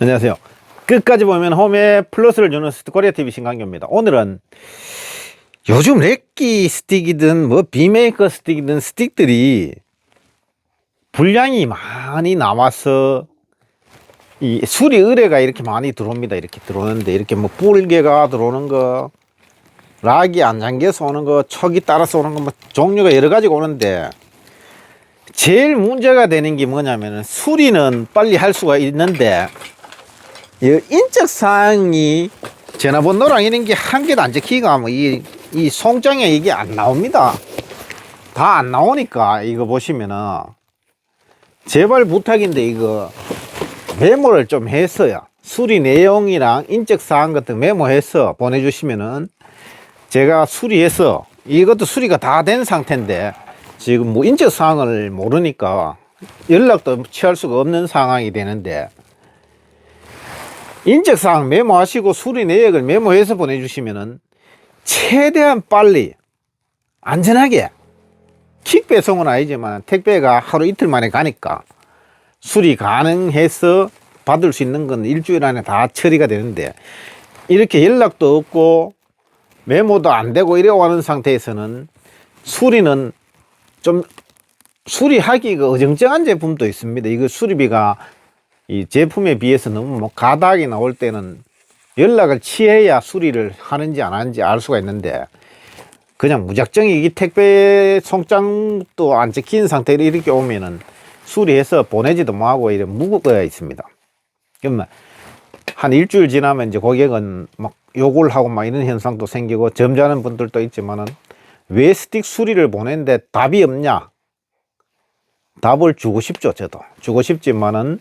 안녕하세요. 끝까지 보면 홈에 플러스를 주는 스코리아 TV 신강규입니다. 오늘은 요즘 렉기 스틱이든 뭐 비메이커 스틱이든 스틱들이 분량이 많이 나와서 이 수리 의뢰가 이렇게 많이 들어옵니다. 이렇게 들어오는데 이렇게 뭐 뿔개가 들어오는 거, 락이 안 잠겨서 오는 거, 척이 따라서 오는 거, 뭐 종류가 여러 가지가 오는데 제일 문제가 되는 게 뭐냐면은 수리는 빨리 할 수가 있는데 이 인적 사항이 전화번호랑 이런 게 한 개도 안 적히가 뭐이 이 송장에 이게 안 나옵니다. 다 안 나오니까 이거 보시면은 제발 부탁인데 이거 메모를 좀 했어요. 수리 내용이랑 인적 사항 같은 거 메모해서 보내주시면은 제가 수리해서 이것도 수리가 다 된 상태인데 지금 뭐 인적 사항을 모르니까 연락도 취할 수가 없는 상황이 되는데 인적 사항 메모하시고 수리 내역을 메모해서 보내주시면은 최대한 빨리 안전하게 킥 배송은 아니지만 택배가 하루 이틀 만에 가니까 수리 가능해서 받을 수 있는 건 일주일 안에 다 처리가 되는데 이렇게 연락도 없고 메모도 안 되고 이래 오는 상태에서는 수리는 좀 수리하기가 어정쩡한 제품도 있습니다. 이거 수리비가 이 제품에 비해서 너무 뭐 가닥이 나올 때는 연락을 취해야 수리를 하는지 안 하는지 알 수가 있는데 그냥 무작정 이 택배 송장도 안 찍힌 상태로 이렇게 오면은 수리해서 보내지도 못하고 이런 무거가 있습니다. 그러면 한 일주일 지나면 이제 고객은 막 욕을 하고 막 이런 현상도 생기고 점잖은 분들도 있지만은 왜 스틱 수리를 보냈는데 답이 없냐? 답을 주고 싶죠, 저도. 주고 싶지만은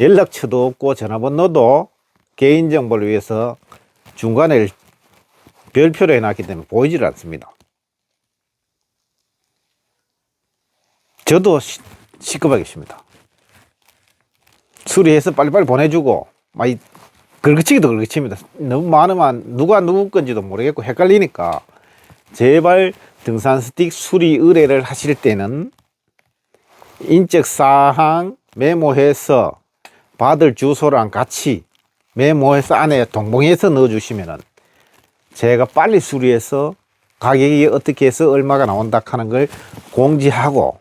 연락처도 없고 전화번호도 개인정보를 위해서 중간에 별표로 해놨기 때문에 보이질 않습니다. 저도 시, 시급하겠습니다. 수리해서 빨리빨리 보내주고, 막, 이, 긁어치기도 긁어칩니다. 너무 많으면 누가 누구 건지도 모르겠고 헷갈리니까, 제발 등산 스틱 수리 의뢰를 하실 때는 인적 사항 메모해서 받을 주소랑 같이 메모해서 안에 동봉해서 넣어주시면은 제가 빨리 수리해서 가격이 어떻게 해서 얼마가 나온다 하는 걸 공지하고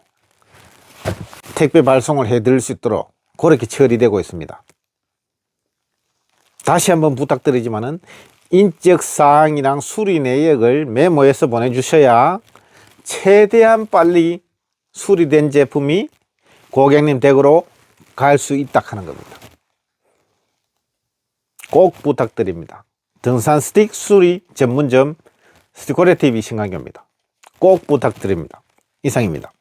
택배 발송을 해 드릴 수 있도록 그렇게 처리되고 있습니다. 다시 한번 부탁드리지만은 인적 사항이랑 수리 내역을 메모해서 보내주셔야 최대한 빨리 수리된 제품이 고객님 댁으로 갈 수 있다 하는 겁니다. 꼭 부탁드립니다. 등산 스틱 수리 전문점 스티코레 TV 신강교입니다. 꼭 부탁드립니다. 이상입니다.